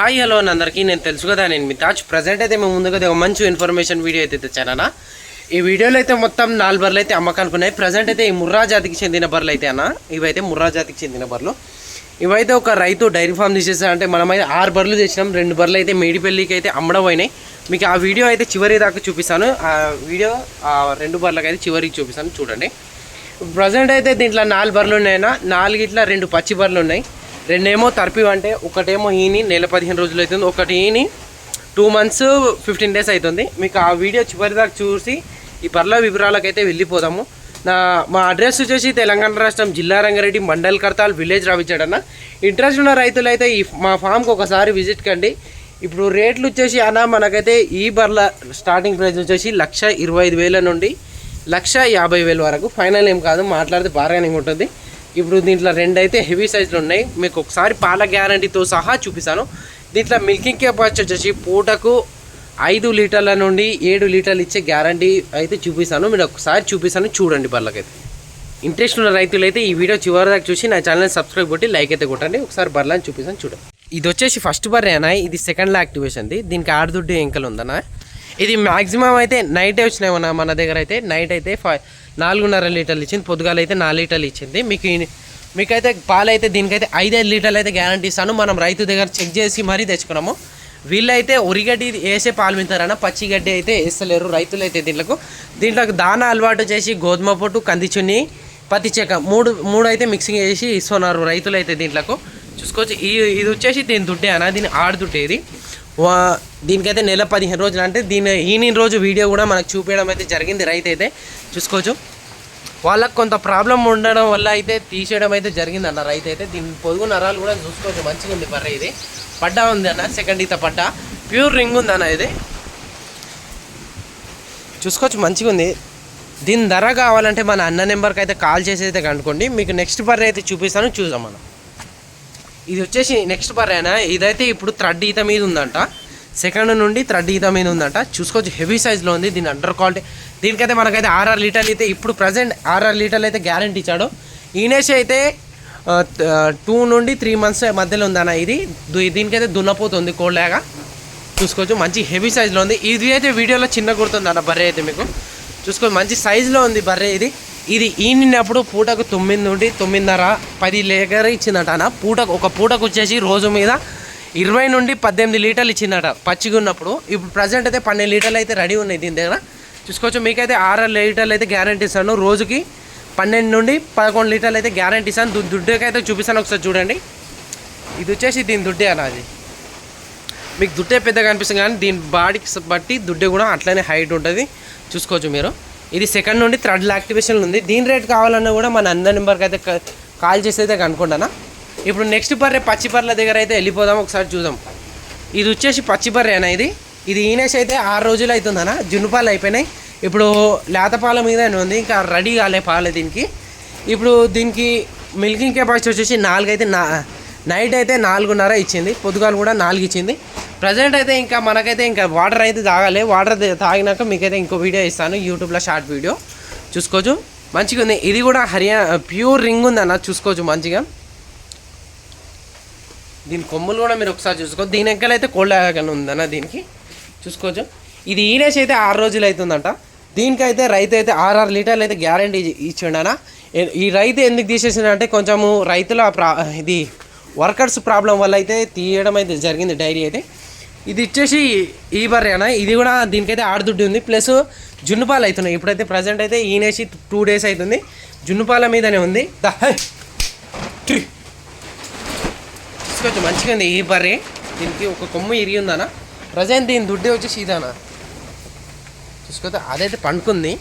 Hi hello అని అందరికీ. నేను తెలుసు కదా నేను మీ తాజ్ ప్రజెంట్ అయితే మేము ముందుగా ఒక మంచి ఇన్ఫర్మేషన్ వీడియో అయితే తెచ్చానన్నా. ఈ వీడియోలో అయితే మొత్తం నాలుగు బర్రెలు అయితే అమ్మకానికి ఉన్నాయి. ప్రజెంట్ అయితే ఈ ముర్రా జాతికి చెందిన బర్రెలు అయితే అన్న. ఇవైతే ముర్రా జాతికి చెందిన బర్రెలు. ఇవైతే ఒక రైతు డైరీ ఫామ్ తీసేసారంటే మనమైతే ఆరు బర్రెలు చేసినాం రెండు బర్రెలు అయితే మేడిపల్లికి అయితే అమ్మడం అయినాయి మీకు ఆ వీడియో అయితే చివరి దాకా చూపిస్తాను. ఆ వీడియో ఆ రెండు బర్రెలకు అయితే చివరికి చూపిస్తాను. చూడండి. ప్రజెంట్ అయితే దీంట్లో నాలుగు బర్రెలు ఉన్నాయన్నా. నాలుగు ఇట్లా రెండు పచ్చి బర్రెలు ఉన్నాయి. రెండేమో తర్పి అంటే ఒకటేమో ఈని నెల పదిహేను రోజులు అవుతుంది ఒకటి ఈని టూ మంత్స్ ఫిఫ్టీన్ డేస్ అవుతుంది. మీకు ఆ వీడియో చివరి దాకా చూసి ఈ పర్ల వివరాలకైతే వెళ్ళిపోదాము. నా మా అడ్రస్ వచ్చేసి తెలంగాణ రాష్ట్రం జిల్లా రంగారెడ్డి మండల్ కర్తాల్ విలేజ్ రావించాడన్న. ఇంట్రెస్ట్ ఉన్న రైతులు అయితే ఈ మా ఫామ్కి ఒకసారి విజిట్ కండి. ఇప్పుడు రేట్లు వచ్చేసి అన్న మనకైతే ఈ బర్ల స్టార్టింగ్ ప్రైస్ వచ్చేసి లక్ష ఇరవై ఐదు వేల నుండి లక్ష యాభై వేల వరకు. ఫైనల్ ఏం కాదు మాట్లాడితే బార్గెనింగ్ ఉంటుంది. ఇప్పుడు దీంట్లో రెండు అయితే హెవీ సైజులు ఉన్నాయి. మీకు ఒకసారి పాల గ్యారంటీతో సహా చూపిస్తాను. దీంట్లో మిల్కింగ్ కెపాసిటీ వచ్చేసి పూటకు ఐదు లీటర్ల నుండి ఏడు లీటర్లు ఇచ్చే గ్యారంటీ అయితే చూపిస్తాను. మీరు ఒకసారి చూపిస్తాను చూడండి బర్లకైతే ఇంట్రెస్ట్ ఉన్న రైతులు అయితే ఈ వీడియో చివరి దాకా చూసి నా ఛానల్ని సబ్స్క్రైబ్ కొట్టి లైక్ అయితే కొట్టండి. ఒకసారి బర్లని చూపిస్తాను చూడండి. ఇది వచ్చేసి ఫస్ట్ బర్రే అన్న ఇది సెకండ్ యాక్టివేషన్ది దీనికి ఆడదుడ్డు ఎంకలు ఉందన్నా. ఇది మ్యాక్సిమం అయితే నైటే వచ్చినాయి మన మన దగ్గర అయితే నైట్ అయితే ఫైవ్ నాలుగున్నర లీటర్లు ఇచ్చింది. పొద్దుగాల అయితే నాలుగు లీటర్లు ఇచ్చింది. మీకు మీకైతే పాలైతే దీనికైతే ఐదైదు లీటర్లు అయితే గ్యారంటీ ఇస్తాను. మనం రైతు దగ్గర చెక్ చేసి మరీ తెచ్చుకున్నాము. వీళ్ళైతే ఉరిగడ్డి వేసే పాలు పచ్చి గడ్డి అయితే వేస్తలేరు రైతులు అయితే దీంట్లో దీంట్లోకి దాన అలవాటు చేసి గోధుమ పొట్టు కందిచుని పత్తి చెక్క మూడు మూడు అయితే మిక్సింగ్ చేసి ఇస్తున్నారు రైతులు అయితే దీంట్లోకి. చూసుకోవచ్చు. ఈ ఇది వచ్చేసి దీని దుడ్డే అన్న దీని ఆడు దుడ్డే ఇది. దీనికైతే నెల పదిహేను రోజులు. అంటే దీని ఈనిన రోజు వీడియో కూడా మనకు చూపించడం అయితే జరిగింది రైతు అయితే చూసుకోవచ్చు. వాళ్ళకు కొంత ప్రాబ్లం ఉండడం వల్ల అయితే తీసేయడం అయితే జరిగింది అన్న రైతు అయితే దీని పొదుగు నరాలు కూడా చూసుకోవచ్చు. మంచిగా ఉంది బర్రె ఇది. పడ్డా ఉంది అన్న. సెకండ్ ఈత పడ్డా. ప్యూర్ రింగ్ ఉంది అన్న ఇది. చూసుకోవచ్చు. మంచిగా ఉంది. దీని ధర కావాలంటే మన అన్న నెంబర్కి అయితే కాల్ చేసి అయితే కనుకోండి మీకు నెక్స్ట్ బర్రె అయితే చూపిస్తాను. చూద్దాం మనం. ఇది వచ్చేసి నెక్స్ట్ బర్రేనా ఇదైతే ఇప్పుడు థ్రెడ్ ఈత మీద ఉందంట. సెకండ్ నుండి థ్రెడ్ ఈత మీద ఉందంట. చూసుకోవచ్చు హెవీ సైజ్లో ఉంది. దీని అండర్ క్వాలిటీ దీనికైతే మనకైతే ఆర్ఆర్ లీటర్లు అయితే ఇప్పుడు ప్రజెంట్ ఆర్ఆర్ లీటర్లు అయితే గ్యారంటీ ఇచ్చాడు. ఈనేష్ అయితే టూ నుండి త్రీ మంత్స్ మధ్యలో ఉందన్న ఇది. దీనికైతే దున్నపోతుంది కోళ్ళగా చూసుకోవచ్చు మంచి హెవీ సైజ్లో ఉంది. ఇది అయితే వీడియోలో చిన్న గుర్తుంది అన్న బర్రె అయితే మీకు. చూసుకోవచ్చు మంచి సైజులో ఉంది బర్రె ఇది. ఇది ఈనినప్పుడు పూటకు తొమ్మిది నుండి తొమ్మిదిన్నర పది లీటర్ ఇచ్చిందట అన్న. పూటకు ఒక పూటకు వచ్చేసి రోజు మీద ఇరవై నుండి పద్దెనిమిది లీటర్లు ఇచ్చిందట పచ్చిగా ఉన్నప్పుడు. ఇప్పుడు ప్రజెంట్ అయితే పన్నెండు లీటర్లు అయితే రెడీ ఉన్నాయి దీని దగ్గర. చూసుకోవచ్చు మీకైతే ఆరు లీటర్లు అయితే గ్యారంటీ ఇస్తాను. రోజుకి పన్నెండు నుండి పదకొండు లీటర్లు అయితే గ్యారంటీ ఇస్తాను. దు- దుడ్డుకైతే చూపిస్తాను ఒకసారి చూడండి. ఇది వచ్చేసి దీని దుడ్డే అన్న అది. మీకు దుడ్డే పెద్దగా అనిపిస్తుంది కానీ దీని బాడీకి బట్టి దుడ్డే కూడా అట్లనే హైట్ ఉంటుంది. చూసుకోవచ్చు మీరు. ఇది సెకండ్ నుండి థర్డ్ యాక్టివేషన్ ఉంది. దీని రేట్ కావాలన్నా కూడా మన అందరి నెంబర్కి అయితే కాల్ చేసి అయితే కనుకుంటానా ఇప్పుడు నెక్స్ట్ బర్రె పచ్చి బర్రెల దగ్గర అయితే వెళ్ళిపోదాం ఒకసారి చూద్దాం. ఇది వచ్చేసి పచ్చి బర్రేనా ఇది? ఇది ఈనేసి అయితే ఆరు రోజులు అవుతుందనా జున్ను పాలు అయిపోయినాయి. ఇప్పుడు లేతపాల మీద ఉంది ఇంకా రెడీ కాలే పాలే దీనికి. ఇప్పుడు దీనికి మిల్కింగ్ కెపాసిటీ వచ్చేసి నాలుగు అయితే నా నైట్ అయితే నాలుగున్నర ఇచ్చింది పొద్దుగాలు కూడా నాలుగు ఇచ్చింది. ప్రజెంట్ అయితే ఇంకా మనకైతే ఇంకా వాటర్ అయితే తాగాలి. వాటర్ తాగినాక మీకైతే ఇంకో వీడియో ఇస్తాను. యూట్యూబ్లో షార్ట్ వీడియో చూసుకోవచ్చు మంచిగా ఉంది. ఇది కూడా హర్యానా ప్యూర్ రింగ్ ఉంది అన్న చూసుకోవచ్చు మంచిగా. దీని కొమ్ములు కూడా మీరు ఒకసారి చూసుకోవచ్చు దీని ఎక్కలైతే కోల్డ్ ఆగన్ ఉందన్న దీనికి. చూసుకోవచ్చు ఇది ఈనేసి అయితే ఆరు రోజులు అవుతుందంట దీనికైతే రైతు అయితే ఆరు లీటర్లు అయితే గ్యారంటీ ఇచ్చిండనా ఈ రైతు ఎందుకు తీసేసిందంటే కొంచెము రైతుల ప్రా ఇది వర్కర్స్ ప్రాబ్లం వల్ల అయితే తీయడం అయితే జరిగింది డైరీ అయితే. ఇది ఇచ్చేసి ఈ బర్రేనా ఇది కూడా దీనికైతే ఆడుదుడ్డి ఉంది. ప్లస్ జున్నుపాలు అవుతున్నాయి. ఇప్పుడైతే ప్రజెంట్ అయితే ఈనేసి టూ డేస్ అవుతుంది. జున్నుపాల మీదనే ఉంది. దా, మంచిగా ఉంది ఈ బర్రె. దీనికి ఒక కొమ్ము ఇరిగి ఉందన్న ప్రజెంట్ దీని దుడ్డే వచ్చేసి ఇదానా చూసుకోతే అదైతే పండుకుంది.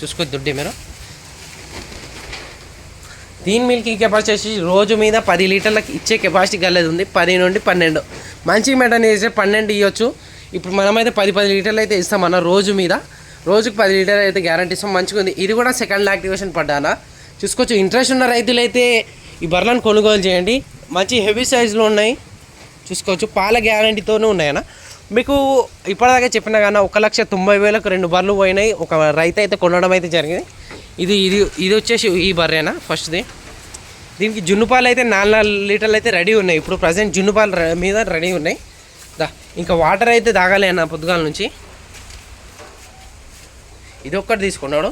చూసుకో దుడ్డే మీరు. దీని మిల్కింగ్ కెపాసిటీ వచ్చి రోజు మీద పది లీటర్లకి ఇచ్చే కెపాసిటీ గల్లేదు ఉంది. పది నుండి పన్నెండు. మంచి మెయింటైన్ చేస్తే పన్నెండు ఇవ్వచ్చు ఇప్పుడు మనమైతే పది పది లీటర్లు అయితే ఇస్తామన్న రోజు మీద. రోజుకి పది లీటర్ అయితే గ్యారంటీ ఇస్తాం. మంచిగా ఉంది. ఇది కూడా సెకండ్ యాక్టివేషన్ పడ్డానా చూసుకోవచ్చు. ఇంట్రెస్ట్ ఉన్న రైతులు అయితే ఈ బర్రెలను కొనుగోలు చేయండి. మంచి హెవీ సైజులో ఉన్నాయి. చూసుకోవచ్చు. పాల గ్యారంటీతోనే ఉన్నాయన్న. మీకు ఇప్పటిదాకా చెప్పిన కానీ ఒక లక్ష తొంభై వేలకు రెండు బర్రెలు పోయినాయి. ఒక రైతు అయితే కొనడం అయితే జరిగింది. ఇది ఇది ఇది వచ్చేసి ఈ బర్రేనా ఫస్ట్ది దీనికి జున్ను పాలు అయితే నాలుగు నాలుగు లీటర్లు అయితే రెడీ ఉన్నాయి. ఇప్పుడు ప్రజెంట్ జున్ను పాలు ర- మీద రెడీ ఉన్నాయి. దా ఇంకా వాటర్ అయితే తాగాలి అన్న పొద్దుగాల నుంచి. ఇది ఒక్కటి తీసుకున్నాడు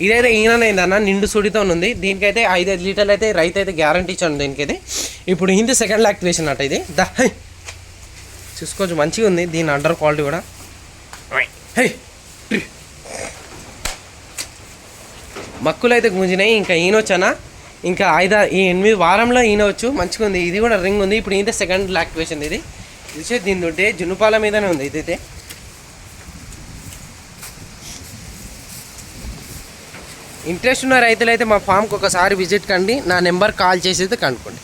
ఇదైతే ఈయనైందన్న నిండు సుడితో ఉంది. దీనికైతే ఐదైదు లీటర్లు అయితే రైతు అయితే గ్యారంటీ ఇచ్చాను దీనికైతే. ఇప్పుడు హిందీ సెకండ్ యాక్టివేషన్ అట ఇది. దా. చూసుకోవచ్చు మంచిగా ఉంది. దీని అండర్ క్వాలిటీ కూడా. హై. మక్కులు అయితే గుంజినాయి ఇంకా ఈయనొచ్చానా ఇంకా ఐదా ఈ ఎనిమిది వారంలో ఈయనవచ్చు మంచిగా ఉంది. ఇది కూడా రింగ్ ఉంది. ఇప్పుడు ఈయన సెకండ్ లాక్టివేషన్ ఇది. చూసే దీని ఉంటే జున్నుపాల మీదనే ఉంది. ఇదైతే ఇంట్రెస్ట్ ఉన్న రైతులు అయితే మా ఫామ్కి ఒకసారి విజిట్ కండి. నా నెంబర్ కాల్ చేసి అయితే కనుక్కోండి.